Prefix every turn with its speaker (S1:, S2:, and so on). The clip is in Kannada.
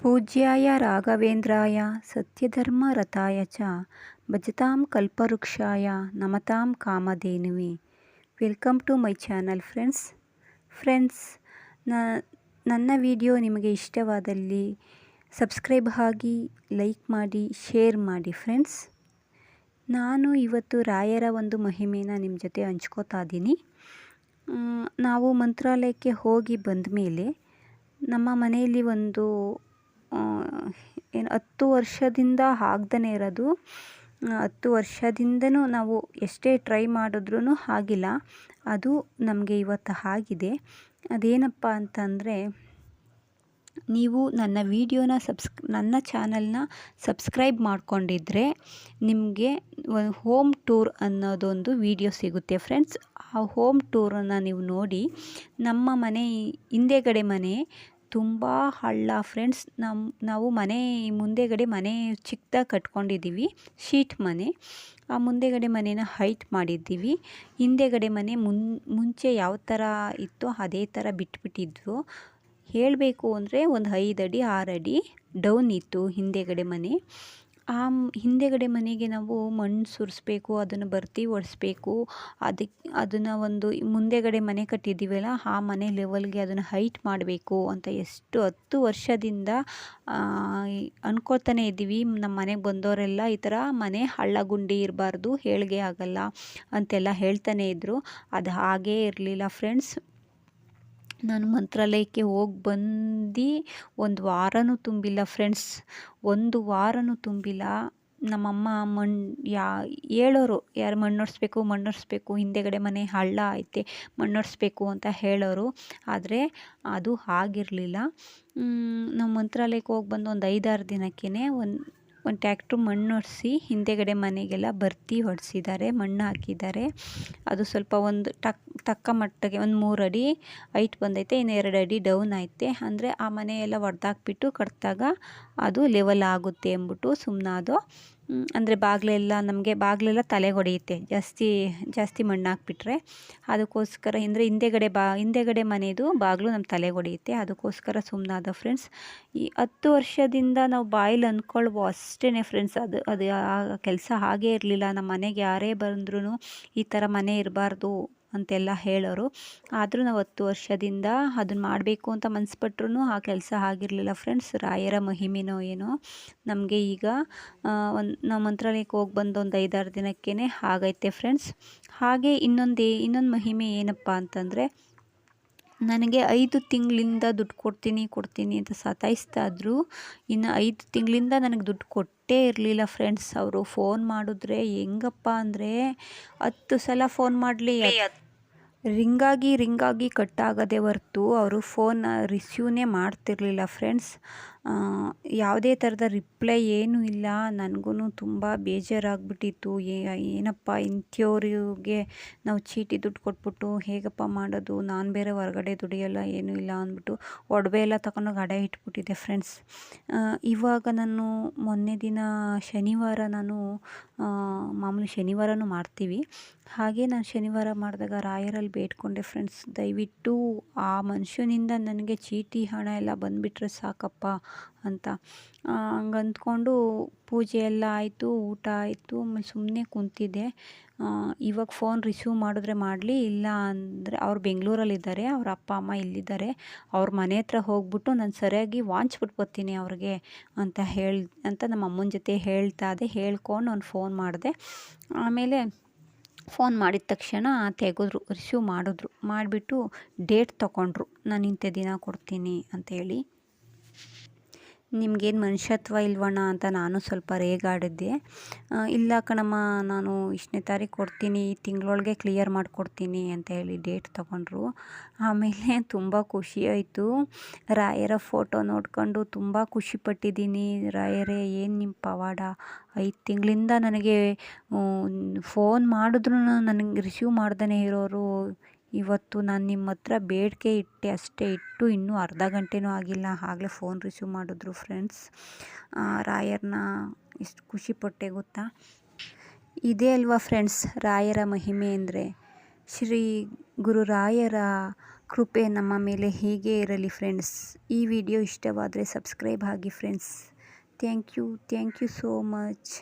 S1: ಪೂಜ್ಯಾಯ ರಾಘವೇಂದ್ರಾಯ ಸತ್ಯಧರ್ಮರತಾಯ ಚ ಭಜತಾಂ ಕಲ್ಪವೃಕ್ಷಾಯ ನಮತಾಂ ಕಾಮಧೇನುವೆ. Welcome to my channel friends friends ನನ್ನ ವಿಡಿಯೋ ನಿಮಗೆ ಇಷ್ಟವಾದಲ್ಲಿ ಸಬ್ಸ್ಕ್ರೈಬ್ ಆಗಿ ಲೈಕ್ ಮಾಡಿ ಶೇರ್ ಮಾಡಿ ಫ್ರೆಂಡ್ಸ್ ನಾನು ಇವತ್ತು ರಾಯರ ಒಂದು ಮಹಿಮೆನ ನಿಮ್ಮ ಜೊತೆ ಹಂಚ್ಕೋತಾ ಇದ್ದೀನಿ ನಾವು ಮಂತ್ರಾಲಯಕ್ಕೆ ಹೋಗಿ ಬಂದ ಮೇಲೆ ನಮ್ಮ ಮನೆಯಲ್ಲಿ ಒಂದು ಏನು ಹತ್ತು ವರ್ಷದಿಂದ ಆಗ್ದೇ ಇರೋದು. ಹತ್ತು ವರ್ಷದಿಂದನೂ ನಾವು ಎಷ್ಟೇ ಟ್ರೈ ಮಾಡಿದ್ರೂ ಆಗಿಲ್ಲ. ಅದು ನಮಗೆ ಇವತ್ತು ಆಗಿದೆ. ಅದೇನಪ್ಪ ಅಂತಂದರೆ, ನೀವು ನನ್ನ ವಿಡಿಯೋನ ಸಬ್ಸ್ ನನ್ನ ಚಾನಲ್ನ ಸಬ್ಸ್ಕ್ರೈಬ್ ಮಾಡಿಕೊಂಡಿದ್ರೆ ನಿಮಗೆ ಹೋಮ್ ಟೂರ್ ಅನ್ನೋದೊಂದು ವಿಡಿಯೋ ಸಿಗುತ್ತೆ ಫ್ರೆಂಡ್ಸ್. ಆ ಹೋಮ್ ಟೂರನ್ನು ನೀವು ನೋಡಿ, ನಮ್ಮ ಮನೆ ಹಿಂದೆಗಡೆ ಮನೆ ತುಂಬ ಹಳ್ಳ ಫ್ರೆಂಡ್ಸ್ ನಮ್ಮ ನಾವು ಮನೆ ಮುಂದೆಗಡೆ ಮನೆ ಚಿಕ್ಕದಾಗಿ ಕಟ್ಕೊಂಡಿದ್ದೀವಿ ಶೀಟ್ ಮನೆ. ಆ ಮುಂದೆಗಡೆ ಮನೇನ ಹೈಟ್ ಮಾಡಿದ್ದೀವಿ. ಹಿಂದೆಗಡೆ ಮನೆ ಮುನ್, ಮುಂಚೆ ಯಾವ ಥರ ಇತ್ತೋ ಅದೇ ಥರ ಬಿಟ್ಬಿಟ್ಟಿದ್ವು. ಹೇಳಬೇಕು ಅಂದರೆ ಒಂದು ಐದು ಅಡಿ, ಆರು ಅಡಿ ಡೌನ್ ಇತ್ತು ಹಿಂದೆಗಡೆ ಮನೆ. ಆ ಹಿಂದೆಗಡೆ ಮನೆಗೆ ನಾವು ಮಣ್ಣು ಸುರಿಸ್ಬೇಕು, ಅದನ್ನು ಭರ್ತಿ ಹೊಡೆಸ್ಬೇಕು ಅದಕ್ಕೆ ಅದನ್ನು ಒಂದು ಮುಂದೆಗಡೆ ಮನೆ ಕಟ್ಟಿದ್ದೀವಲ್ಲ, ಆ ಮನೆ ಲೆವೆಲ್ಗೆ ಅದನ್ನು ಹೈಟ್ ಮಾಡಬೇಕು ಅಂತ ಎಷ್ಟು ಹತ್ತು ವರ್ಷದಿಂದ ಅನ್ಕೊಳ್ತಾನೆ ಇದ್ದೀವಿ. ನಮ್ಮ ಮನೆಗೆ ಬಂದವರೆಲ್ಲ ಈ ಥರ ಮನೆ ಹಳ್ಳ ಗುಂಡಿ ಇರಬಾರ್ದು, ಹೇಳಿಗೆ ಆಗಲ್ಲ ಅಂತೆಲ್ಲ ಹೇಳ್ತಾನೆ ಇದ್ದರು ಅದು ಹಾಗೇ ಇರಲಿಲ್ಲ ಫ್ರೆಂಡ್ಸ್ ನಾನು ಮಂತ್ರಾಲಯಕ್ಕೆ ಹೋಗಿ ಬಂದು ಒಂದು ವಾರನೂ ತುಂಬಿಲ್ಲ ಫ್ರೆಂಡ್ಸ್ ಒಂದು ವಾರನೂ ತುಂಬಿಲ್ಲ. ನಮ್ಮಮ್ಮ ಮಣ್ಣು ಯಾ, ಹೇಳೋರು, ಯಾರು ಮಣ್ಣೊಡಿಸ್ಬೇಕು ಮಣ್ಣೊಡಿಸ್ಬೇಕು, ಹಿಂದೆಗಡೆ ಮನೆ ಹಳ್ಳ ಐತೆ, ಮಣ್ಣೊಡಿಸ್ಬೇಕು ಅಂತ ಹೇಳೋರು. ಆದರೆ ಅದು ಆಗಿರಲಿಲ್ಲ. ನಾವು ಮಂತ್ರಾಲಯಕ್ಕೆ ಹೋಗಿ ಬಂದು ಒಂದು ಐದಾರು ದಿನಕ್ಕೇ ಒಂದು ಒಂದು ಟ್ಯಾಕ್ಟ್ರು ಮಣ್ಣು ಹೊಡೆಸಿ ಹಿಂದೆಗಡೆ ಮನೆಗೆಲ್ಲ ಬರ್ತಿ ಹೊಡೆಸಿದ್ದಾರೆ, ಮಣ್ಣು ಹಾಕಿದ್ದಾರೆ. ಅದು ಸ್ವಲ್ಪ ಒಂದು ಟಕ್, ತಕ್ಕ ಮಟ್ಟಿಗೆ ಒಂದು ಮೂರು ಅಡಿ ಹೈಟ್ ಬಂದೈತೆ, ಇನ್ನು ಎರಡು ಅಡಿ ಡೌನ್ ಐತೆ. ಅಂದರೆ ಆ ಮನೆಯೆಲ್ಲ ಒಡೆದಾಕ್ಬಿಟ್ಟು ಕಟ್ಟಿದಾಗ ಅದು ಲೆವೆಲ್ ಆಗುತ್ತೆ ಅಂದ್ಬಿಟ್ಟು ಸುಮ್ಮನಾದೋ ಅಂದರೆ ಬಾಗಿಲೆಲ್ಲ ನಮಗೆ ಬಾಗಿಲೆಲ್ಲ ತಲೆಗೆ ಹೊಡೆಯುತ್ತೆ ಜಾಸ್ತಿ ಜಾಸ್ತಿ ಮಣ್ಣು ಹಾಕ್ಬಿಟ್ರೆ ಅದಕ್ಕೋಸ್ಕರ ಅಂದರೆ ಹಿಂದೆಗಡೆ ಬಾ, ಹಿಂದೆಗಡೆ ಮನೆಯದು ಬಾಗಿಲು ನಮ್ಮ ತಲೆಗೆ ಹೊಡೆಯುತ್ತೆ ಅದಕ್ಕೋಸ್ಕರ ಸುಮ್ಮನಾದ ಫ್ರೆಂಡ್ಸ್ ಈ ಹತ್ತು ವರ್ಷದಿಂದ ನಾವು ಬಾಯಲ್ಲಿ ಅಂದ್ಕೊಳ್ಬೋ ಅಷ್ಟೇ ಫ್ರೆಂಡ್ಸ್ ಅದು ಅದು ಆ ಕೆಲಸ ಹಾಗೇ ಇರಲಿಲ್ಲ. ನಮ್ಮ ಮನೆಗೆ ಯಾರೇ ಬಂದ್ರೂ ಈ ಥರ ಮನೆ ಇರಬಾರ್ದು. ಅಂತೆಲ್ಲ ಹೇಳೋರು. ಆದರೂ ನಾವು ಹತ್ತು ವರ್ಷದಿಂದ ಅದನ್ನ ಮಾಡಬೇಕು ಅಂತ ಮನಸ್ಸು ಪಟ್ರೂ ಆ ಕೆಲಸ ಆಗಿರಲಿಲ್ಲ ಫ್ರೆಂಡ್ಸ್. ರಾಯರ ಮಹಿಮೆನೋ ಏನೋ. ನಮಗೆ ಈಗ ಒಂದು ನಮ್ಮ ಮಂತ್ರಾಲಯಕ್ಕೆ ಹೋಗಿ ಬಂದು ಒಂದು ಐದಾರು ದಿನಕ್ಕೇ ಆಗೈತೆ ಫ್ರೆಂಡ್ಸ್. ಹಾಗೆ ಇನ್ನೊಂದು ಇನ್ನೊಂದು ಮಹಿಮೆ ಏನಪ್ಪ ಅಂತಂದರೆ, ನನಗೆ ಐದು ತಿಂಗಳಿಂದ ದುಡ್ಡು ಕೊಡ್ತೀನಿ ಕೊಡ್ತೀನಿ ಅಂತ ಸತಾಯಿಸ್ತಾ ಇದ್ರು. ಇನ್ನು ಐದು ತಿಂಗಳಿಂದ ನನಗೆ ದುಡ್ಡು ಕೊಟ್ಟೇ ಇರಲಿಲ್ಲ ಫ್ರೆಂಡ್ಸ್. ಅವರು ಫೋನ್ ಮಾಡಿದ್ರೆ, ಹೆಂಗಪ್ಪ ಅಂದರೆ, ಹತ್ತು ಸಲ ಫೋನ್ ಮಾಡಲಿ ರಿಂಗಾಗಿ ರಿಂಗಾಗಿ ಕಟ್ಟಾಗದೆ ಹೊರ್ತು ಅವರು ಫೋನ್ನ ರಿಸೀವ್ನೇ ಮಾಡ್ತಿರಲಿಲ್ಲ ಫ್ರೆಂಡ್ಸ್. ಯಾವುದೇ ಥರದ ರಿಪ್ಲೈ ಏನೂ ಇಲ್ಲ. ನನಗೂ ತುಂಬ ಬೇಜಾರಾಗ್ಬಿಟ್ಟಿತ್ತು. ಏನಪ್ಪ ಇಂಥವ್ರಿಗೆ ನಾವು ಚೀಟಿ ದುಡ್ಡು ಕೊಟ್ಬಿಟ್ಟು ಹೇಗಪ್ಪ ಮಾಡೋದು? ನಾನು ಬೇರೆ ಹೊರಗಡೆ ದುಡಿಯೋಲ್ಲ, ಏನೂ ಇಲ್ಲ ಅಂದ್ಬಿಟ್ಟು ಒಡವೆ ಎಲ್ಲ ತಗೊಂಡೋಗಿ ಅಡ ಇಟ್ಬಿಟ್ಟಿದ್ದೆ ಫ್ರೆಂಡ್ಸ್ ಇವಾಗ ನಾನು ಮೊನ್ನೆ ದಿನ ಶನಿವಾರ ನಾನು ಮಾಮೂಲಿ ಶನಿವಾರನೂ ಮಾಡ್ತೀವಿ. ಹಾಗೆ ನಾನು ಶನಿವಾರ ಮಾಡಿದಾಗ ರಾಯರಲ್ಲಿ ಬೇಡ್ಕೊಂಡೆ ಫ್ರೆಂಡ್ಸ್ ದಯವಿಟ್ಟು ಆ ಮನುಷ್ಯನಿಂದ ನನಗೆ ಚೀಟಿ ಹಣ ಎಲ್ಲ ಬಂದುಬಿಟ್ರೆ ಸಾಕಪ್ಪ. ಅಂತ. ಹಂಗಂದ್ಕೊಂಡು ಪೂಜೆ ಎಲ್ಲ ಆಯಿತು, ಊಟ ಆಯಿತು, ಆಮೇಲೆ ಸುಮ್ಮನೆ ಕುಂತಿದ್ದೆ. ಇವಾಗ ಫೋನ್ ರಿಸೀವ್ ಮಾಡಿದ್ರೆ ಮಾಡಲಿ, ಇಲ್ಲ ಅಂದರೆ ಅವ್ರು ಬೆಂಗಳೂರಲ್ಲಿದ್ದಾರೆ, ಅವ್ರ ಅಪ್ಪ, ಅಮ್ಮ ಇಲ್ಲಿದ್ದಾರೆ. ಅವ್ರ ಮನೆ ಹತ್ರ ಹೋಗ್ಬಿಟ್ಟು ನಾನು ಸರಿಯಾಗಿ ವಾಂಚ್ ಬಿಟ್ಕೊತೀನಿ ಅವ್ರಿಗೆ ಅಂತ ಹೇಳಿ, ಅಂತ ನಮ್ಮ ಅಮ್ಮನ ಜೊತೆ ಹೇಳ್ತಾ ಅದೇ ಹೇಳ್ಕೊಂಡು ನಾನು ಫೋನ್ ಮಾಡಿದೆ. ಆಮೇಲೆ ಫೋನ್ ಮಾಡಿದ ತಕ್ಷಣ ತೆಗೆದ್ರು ರಿಸೀವ್ ಮಾಡಿದ್ರು. ಮಾಡಿಬಿಟ್ಟು ಡೇಟ್ ತೊಗೊಂಡ್ರು. ನಾನು ಇಂಥ ದಿನ ಕೊಡ್ತೀನಿ ಅಂತೇಳಿ ನಿಮಗೇನು ಮನುಷ್ಯತ್ವ ಇಲ್ವಣ್ಣ ಅಂತ ನಾನು ಸ್ವಲ್ಪ ರೇಗಾಡಿದ್ದೆ. ಇಲ್ಲ ಕಣಮ್ಮ, ನಾನು ಇಷ್ಟನೇ ತಾರೀಕು ಕೊಡ್ತೀನಿ ಈ ತಿಂಗಳೊಳಗೆ ಕ್ಲಿಯರ್ ಮಾಡಿಕೊಡ್ತೀನಿ ಅಂತ ಹೇಳಿ ಡೇಟ್ ತೊಗೊಂಡ್ರು. ಆಮೇಲೆ ತುಂಬ ಖುಷಿ ಆಯಿತು. ರಾಯರ ಫೋಟೋ ನೋಡ್ಕೊಂಡು ತುಂಬ ಖುಷಿಪಟ್ಟಿದ್ದೀನಿ ರಾಯರೇ, ಏನು ನಿಮ್ಮ ಪವಾಡ? ಐದು ತಿಂಗಳಿಂದ ನನಗೆ ಫೋನ್ ಮಾಡಿದ್ರು ನನಗೆ ರಿಸೀವ್ ಮಾಡ್ದೇ ಇರೋರು ಇವತ್ತು ನಾನು ನಿಮ್ಮ ಹತ್ರ ಬೇಡಿಕೆ ಇಟ್ಟೆ ಅಷ್ಟೇ, ಇಟ್ಟು ಇನ್ನೂ ಅರ್ಧ ಗಂಟೆನೂ ಆಗಿಲ್ಲ. ಆಗಲೇ ಫೋನ್ ರಿಸೀವ್ ಮಾಡಿದ್ರು ಫ್ರೆಂಡ್ಸ್ ರಾಯರನ್ನ ಎಷ್ಟು ಖುಷಿಪಟ್ಟೆ ಗೊತ್ತಾ? ಇದೇ ಅಲ್ವಾ ಫ್ರೆಂಡ್ಸ್ ರಾಯರ ಮಹಿಮೆ ಅಂದರೆ? ಶ್ರೀ ಗುರು ರಾಯರ ಕೃಪೆ ನಮ್ಮ ಮೇಲೆ ಹೀಗೆ ಇರಲಿ ಫ್ರೆಂಡ್ಸ್ ಈ ವಿಡಿಯೋ ಇಷ್ಟವಾದರೆ ಸಬ್ಸ್ಕ್ರೈಬ್ ಆಗಿ friends thank you thank you so much